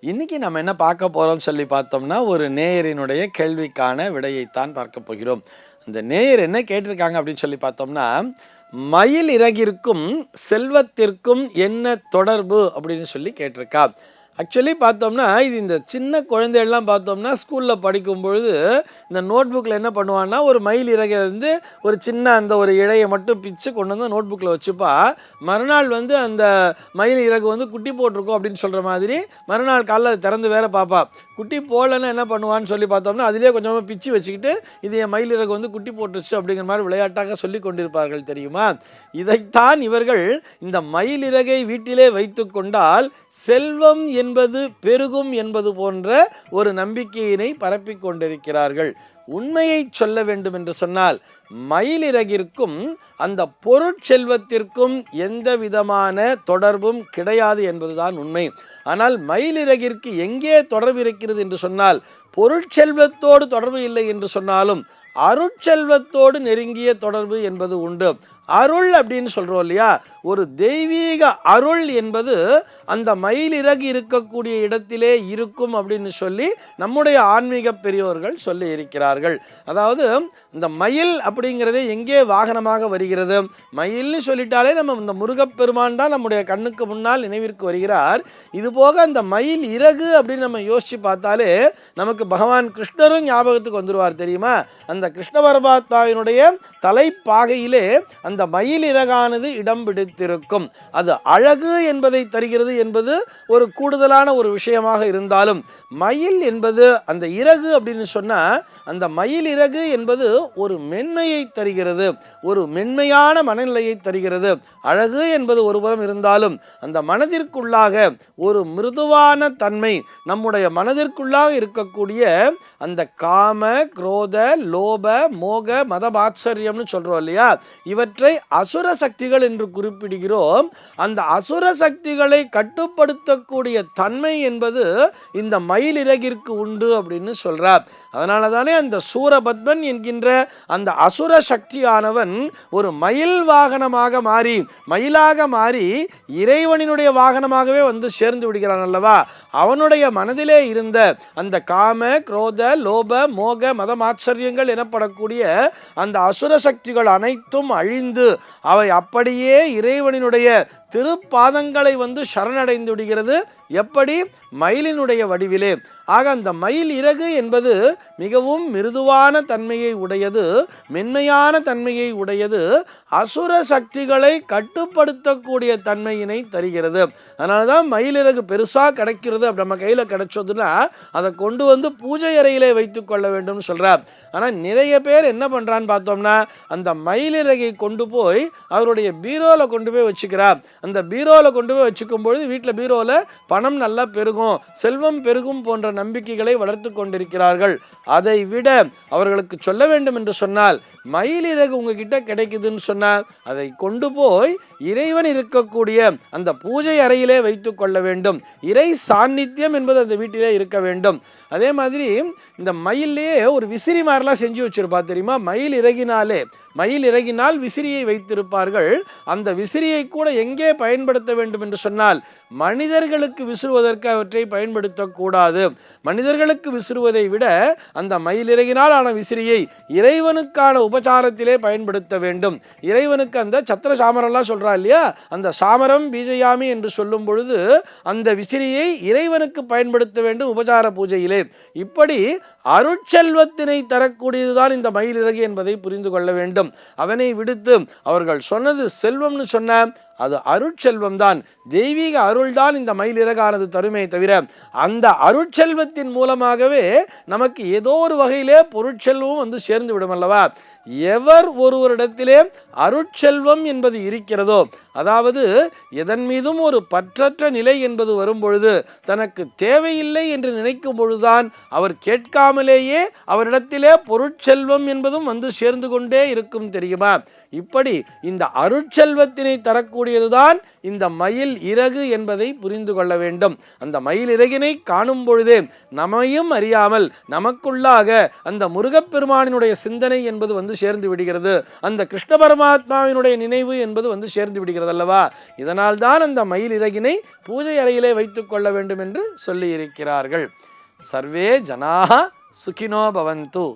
இன்னைக்கு நம்ம என்ன பார்க்க போகிறோம்னு சொல்லி பார்த்தோம்னா ஒரு நேயரினுடைய கேள்விக்கான விடையைத்தான் பார்க்க போகிறோம். அந்த நேயர் என்ன கேட்டிருக்காங்க அப்படின்னு சொல்லி பார்த்தோம்னா மயில் இறகிற்கும் செல்வத்திற்கும் என்ன தொடர்பு அப்படின்னு சொல்லி கேட்டிருக்கா. ஆக்சுவலி பார்த்தோம்னா இது இந்த சின்ன குழந்தைகள்லாம் பார்த்தோம்னா ஸ்கூலில் படிக்கும் பொழுது இந்த நோட் புக்கில் என்ன பண்ணுவான்னா ஒரு மயில் இறகை ஒரு சின்ன அந்த ஒரு இழையை மட்டும் பிச்சு கொண்டு வந்து நோட் புக்கில் வச்சுப்பா. மறுநாள் வந்து அந்த மயில் இறகு வந்து குட்டி போட்டிருக்கோம் அப்படின்னு சொல்கிற மாதிரி மறுநாள் காலைல அதை திறந்து வேற பார்ப்பா குட்டி போடலன்னா என்ன பண்ணுவான்னு சொல்லி பார்த்தோம்னா அதிலே கொஞ்சமாக பிச்சு வச்சுக்கிட்டு இது என் மயில் இறகு வந்து குட்டி போட்டுருச்சு அப்படிங்கிற மாதிரி விளையாட்டாக சொல்லி கொண்டிருப்பார்கள் தெரியுமா? இதைத்தான் இவர்கள் இந்த மயில் இறகை வீட்டிலே வைத்து கொண்டால் செல்வம் என் என்பது பெருகும் என்பது போன்ற ஒரு நம்பிக்கையினை பரப்பிக் கொண்டிருக்கிறார்கள். உண்மையை சொல்ல வேண்டும் என்று சொன்னால் மயிலிறகிற்கும் அந்த பொருட்செல்வத்திற்கும் எந்த விதமான தொடர்பும் கிடையாது என்பதுதான் உண்மை. ஆனால் மயிலிறகிற்கு எங்கே தொடர்பு இருக்கிறது என்று சொன்னால் பொருட்செல்வத்தோடு தொடர்பு இல்லை என்று சொன்னாலும் அருட்செல்வத்தோடு நெருங்கிய தொடர்பு என்பது உண்டு. அருள் அப்படின்னு சொல்றோம் இல்லையா? ஒரு தெய்வீக அருள் என்பது அந்த மயிலிறகு இருக்கக்கூடிய இடத்திலே இருக்கும் அப்படின்னு சொல்லி நம்முடைய ஆன்மீக பெரியோர்கள் சொல்லி இருக்கிறார்கள். அதாவது இந்த மயில் அப்படிங்கிறதே எங்கே வாகனமாக வருகிறது? மயில்னு சொல்லிட்டாலே நம்ம இந்த முருகப்பெருமான் தான் நம்முடைய கண்ணுக்கு முன்னால் நினைவிற்கு வருகிறார். இது போக அந்த மயில் இறகு அப்படின்னு நம்ம யோசித்து பார்த்தாலே நமக்கு பகவான் கிருஷ்ணரும் ஞாபகத்துக்கு வந்துடுவார் தெரியுமா? அந்த அந்த கிருஷ்ண பரமாத்மாவினுடைய தலைப்பாகையிலே அந்த மயில் இறகானது இடம் பிடித்திருக்கும். அது அழகு என்பதை தருகிறது என்பது ஒரு கூடுதலான ஒரு விஷயமாக இருந்தாலும் மயில் என்பது அந்த இறகு அப்படின்னு சொன்னால் அந்த மயில் இறகு என்பது ஒரு மென்மையை தருகிறது ஒரு மென்மையான மனநிலையை தருகிறது. அழகு என்பது ஒருபுறம் இருந்தாலும் அந்த மனதிற்குள்ளாக ஒரு மிருதுவான தன்மை நம்முடைய மனதிற்குள்ளாக இருக்கக்கூடிய அந்த காம குரோத லோப மோக மதபாச்சரியம்னு சொல்றோம் இல்லையா? இவற்றை அசுர சக்திகள் என்று குறிப்பிடுகிறோம். அந்த அசுர சக்திகளை கட்டுப்படுத்தக்கூடிய தன்மை என்பது இந்த மயில் இறகிற்கு உண்டு அப்படின்னு சொல்றார். அதனால தானே அந்த சூரபத்மன் என்கின்ற அந்த அசுர சக்தியானவன் ஒரு மயில் வாகனமாக மாறி மயிலாக மாறி இறைவனினுடைய வாகனமாகவே வந்து சேர்ந்து விடுகிறான் அல்லவா? அவனுடைய மனதிலே இருந்த அந்த காம குரோத லோப மோக மதமாச்சரியங்கள் எனப்படக்கூடிய அந்த அசுர சக்திகள் அனைத்தும் அழிந்து அவை அப்படியே இறைவனினுடைய திருப்பாதங்களை வந்து சரணடைந்து விடுகிறது. எப்படி? மயிலினுடைய வடிவிலே. ஆக அந்த மயில் இறகு என்பது மிகவும் மிருதுவான தன்மையை உடையது மென்மையான தன்மையை உடையது அசுர சக்திகளை கட்டுப்படுத்தக்கூடிய தன்மையினை தருகிறது. அதனால தான் மயில் இறகு பெருசாக கிடைக்கிறது. அப்படி நம்ம கையில் கிடைச்சதுன்னா அதை கொண்டு வந்து பூஜை அறையிலே வைத்து கொள்ள வேண்டும்னு சொல்கிறார் ஆனால் நிறைய பேர் என்ன பண்ணுறான்னு பார்த்தோம்னா அந்த மயிலிறகை கொண்டு போய் அவருடைய பீரோவில் கொண்டு போய் வச்சுக்கிறார். அந்த பீரோவில் கொண்டு போய் வச்சுக்கும் பொழுது வீட்டில் பீரோவில் பணம் நல்லா பெருகும் செல்வம் பெருகும் போன்ற நம்பிக்கைகளை வளர்த்து கொண்டிருக்கிறார்கள். அதை விட அவர்களுக்கு சொல்ல வேண்டும் என்று சொன்னால் மயிலிறகு உங்ககிட்ட கிடைக்குதுன்னு சொன்னால் அதை கொண்டு போய் இறைவன் இருக்கக்கூடிய அந்த பூஜை அறையிலே வைத்து கொள்ள வேண்டும். இறை சாநித்தியம் என்பது அந்த வீட்டிலே இருக்க வேண்டும். அதே மாதிரி இந்த மயிலே ஒரு விசிறி மாதிரிலாம் செஞ்சு வச்சிருப்பா தெரியுமா? மயில் இறகினாலே மயில் இறகினால் விசிறியை வைத்திருப்பார்கள். அந்த விசிறியை கூட எங்கே பயன்படுத்த வேண்டும் என்று சொன்னால் மனிதர்களுக்கு விசிறுவதற்கு அவற்றை பயன்படுத்தக்கூடாது மனிதர்களுக்கு விசிறுவதை விட அந்த மயில் இறகினால் ஆன விசிறியை இறைவனுக்கான உபச்சாரத்திலே பயன்படுத்த வேண்டும். இறைவனுக்கு அந்த சத்திர சாமரெல்லாம் சொல்கிறா இல்லையா? அந்த சாமரம் பீஜயாமி என்று சொல்லும் பொழுது அந்த விசிறியை இறைவனுக்கு பயன்படுத்த வேண்டும் உபச்சார பூஜையிலே. இப்படி அருட்செல்வத்தினை தரக்கூடியதுதான் இந்த மயிலிறகு என்பதை புரிந்து கொள்ள வேண்டும். அதனை விடுத்து அவர்கள் சொன்னது செல்வம்னு சொன்ன அது அருட்செல்வம் தான் தெய்வீக அருள்தான் இந்த மயிலிறகானது தருமே தவிர அந்த அருட்செல்வத்தின் மூலமாகவே நமக்கு ஏதோ ஒரு வகையிலே பொருட்செல்வம் வந்து சேர்ந்து விடும் அல்லவா எவர் ஒருவரிடத்திலே அருட்செல்வம் என்பது இருக்கிறதோ அதாவது எதன் மீதும் ஒரு பற்றற்ற நிலை என்பது வரும்பொழுது தனக்கு தேவையில்லை என்று நினைக்கும் பொழுதுதான் அவர் கேட்காமலேயே அவரிடத்திலே பொருட்செல்வம் என்பதும் வந்து சேர்ந்து கொண்டே இருக்கும் தெரியுமா? இப்படி இந்த அருட்செல்வத்தினை தரக்கூடியதுதான் இந்த மயில் இறகு என்பதை புரிந்து கொள்ள வேண்டும். அந்த மயில் இறகினை காணும் பொழுதே நம்மையும் அறியாமல் நமக்குள்ளாக அந்த முருகப்பெருமானினுடைய சிந்தனை என்பது வந்து சேர்ந்து விடுகிறது. அந்த கிருஷ்ண பரமாத்மாவினுடைய நினைவு என்பது வந்து சேர்ந்து விடுகிறது அல்லவா? இதனால் தான் அந்த மயில் இறகினை பூஜை அறையிலே வைத்துக் கொள்ள வேண்டும் என்று சொல்லியிருக்கிறார்கள். சர்வே ஜனாக சுகினோ பவந்து.